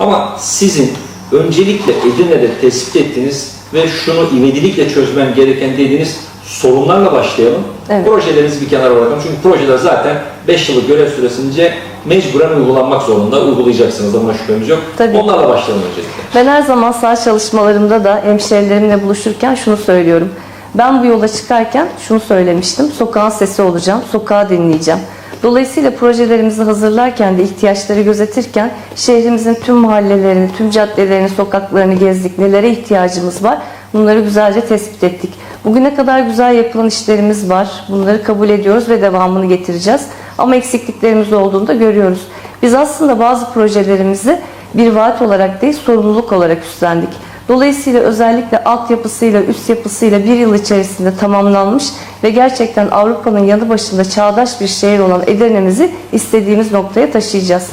Ama sizin öncelikle Edirne'de tespit ettiğiniz ve şunu ivedilikle çözmem gereken dediğiniz sorunlarla başlayalım. Evet. Projelerinizi bir kenara bırakalım. Çünkü projeler zaten 5 yıllık görev süresince mecburen uygulanmak zorunda. Uygulayacaksınız da buna şüphemiz yok. Tabii. Onlarla başlayalım öncelikle. Ben her zaman saha çalışmalarımda da hemşerilerimle buluşurken şunu söylüyorum. Ben bu yola çıkarken şunu söylemiştim. Sokağın sesi olacağım, sokağı dinleyeceğim. Dolayısıyla projelerimizi hazırlarken de ihtiyaçları gözetirken şehrimizin tüm mahallelerini, tüm caddelerini, sokaklarını gezdik. Nelere ihtiyacımız var? Bunları güzelce tespit ettik. Bugüne kadar güzel yapılan işlerimiz var. Bunları kabul ediyoruz ve devamını getireceğiz. Ama eksikliklerimiz olduğunu da görüyoruz. Biz aslında bazı projelerimizi bir vaat olarak değil sorumluluk olarak üstlendik. Dolayısıyla özellikle altyapısıyla, üst yapısıyla bir yıl içerisinde tamamlanmış ve gerçekten Avrupa'nın yanı başında çağdaş bir şehir olan Edirne'mizi istediğimiz noktaya taşıyacağız.